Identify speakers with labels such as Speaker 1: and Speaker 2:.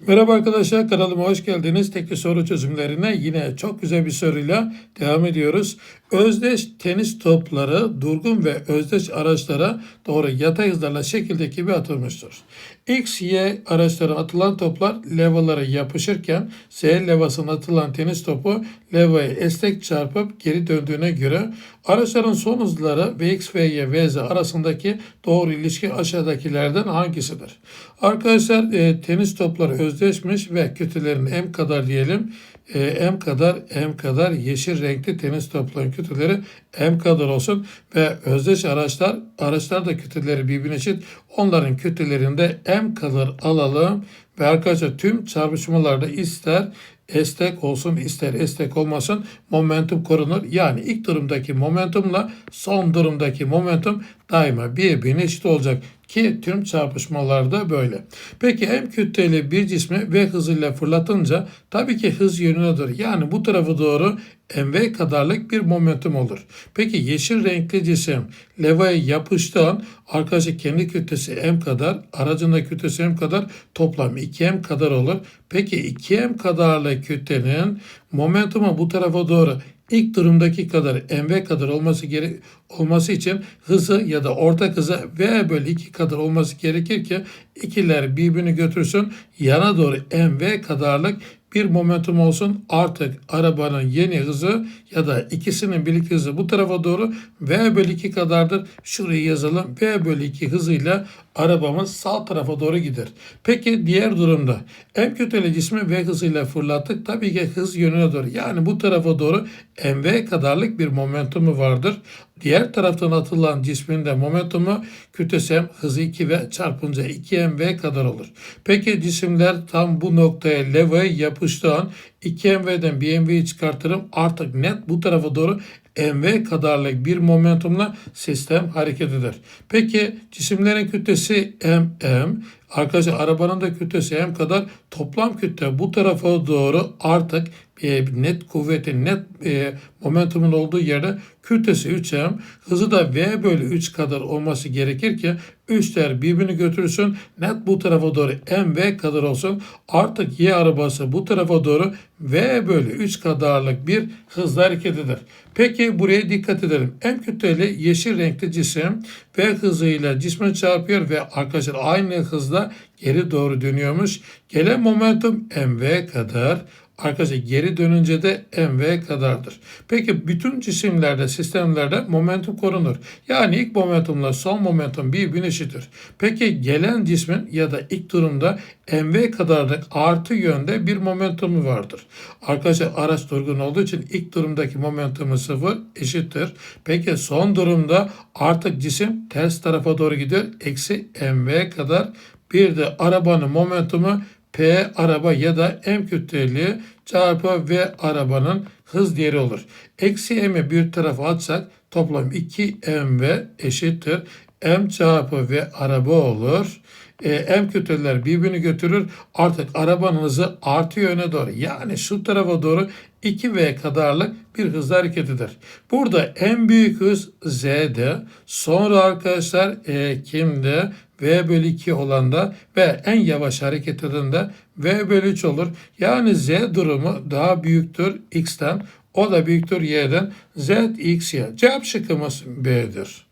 Speaker 1: Merhaba arkadaşlar kanalıma hoş geldiniz. Tekli soru çözümlerine yine çok güzel bir soruyla devam ediyoruz. Özdeş tenis topları durgun ve özdeş araçlara doğru yatay hızlarla şekildeki gibi atılmıştır. X, Y araçlara atılan toplar levalara yapışırken Z levasına atılan tenis topu levayı esnek çarpıp geri döndüğüne göre araçların son hızları Vx, Vy, Vz arasındaki doğru ilişki aşağıdakilerden hangisidir? Arkadaşlar e, tenis topları özdeşmiş ve kütlelerin m kadar diyelim. E, m kadar m kadar yeşil renkli tenis toplarının kütleleri m kadar olsun ve özdeş araçlar araçlar da kütleleri birbirine eşit. Onların kütlelerinde m kadar alalım ve arkadaşlar tüm çarpışmalarda ister estek olsun ister estek olmasın momentum korunur. Yani ilk durumdaki momentumla son durumdaki momentum daima birbirine eşit olacak ki tüm çarpışmalarda böyle. Peki m kütleli bir cismi v hızıyla fırlatınca tabii ki hız yönünedir. Yani bu tarafa doğru mv kadarlık bir momentum olur. Peki yeşil renkli cisim levaya yapıştığı an arkadaşlar kendi kütlesi m kadar, aracın da kütlesi m kadar toplam 2m kadar olur. Peki 2m kadarlık kütlenin momentumu bu tarafa doğru ilk durumdaki kadar mv kadar olması gere olması için hızı ya da ortak hızı v bölü 2 kadar olması gerekir ki ikiler birbirini götürsün yana doğru mv kadarlık bir momentum olsun artık arabanın yeni hızı ya da ikisinin birlikte hızı bu tarafa doğru v bölü 2 kadardır. Şurayı yazalım. v bölü 2 hızıyla arabamız sağ tarafa doğru gider. Peki diğer durumda m kütleli cismi v hızıyla fırlattık. Tabii ki hız yönüne doğru. Yani bu tarafa doğru mv kadarlık bir momentumu vardır. Diğer taraftan atılan cismin de momentumu kütlesi m hızı 2 ve çarpınca 2mv kadar olur. Peki cisimler tam bu noktaya levaya yapıştığı an 2mv'den bir mv'yi çıkartırım. Artık net bu tarafa doğru mv kadarlık bir momentumla sistem hareket eder. Peki cisimlerin kütlesi mm, arkadaşlar arabanın da kütlesi m kadar toplam kütle bu tarafa doğru artık e, net kuvvetin net e, momentumun olduğu yerde kütlesi 3m hızı da v bölü 3 kadar olması gerekir ki 3'ler birbirini götürsün net bu tarafa doğru mv kadar olsun artık y arabası bu tarafa doğru v bölü 3 kadarlık bir hızla hareket eder. Peki buraya dikkat edelim. M kütleli yeşil renkli cisim v hızıyla cisme çarpıyor ve arkadaşlar aynı hızla geri doğru dönüyormuş. Gelen momentum mv kadar Arkadaşlar geri dönünce de mv kadardır. Peki bütün cisimlerde, sistemlerde momentum korunur. Yani ilk momentumla son momentum birbirine eşittir. Peki gelen cismin ya da ilk durumda mv kadarlık artı yönde bir momentumu vardır. Arkadaşlar araç durgun olduğu için ilk durumdaki momentumu sıfır eşittir. Peki son durumda artık cisim ters tarafa doğru gidiyor. Eksi mv kadar bir de arabanın momentumu P araba ya da M kütleli çarpı V arabanın hız değeri olur. Eksi M'i bir tarafa atsak toplam 2 MV eşittir. M çarpı V araba olur. E, M kütleler birbirini götürür. Artık arabanın hızı artı yöne doğru. Yani şu tarafa doğru 2V kadarlık bir hızla hareket eder. Burada en büyük hız Z'de. Sonra arkadaşlar e, kimde? V bölü 2 olanda ve en yavaş hareket eden de V bölü 3 olur. Yani Z durumu daha büyüktür X'ten. O da büyüktür Y'den. Z, X, Y. Cevap şıkkımız B'dir.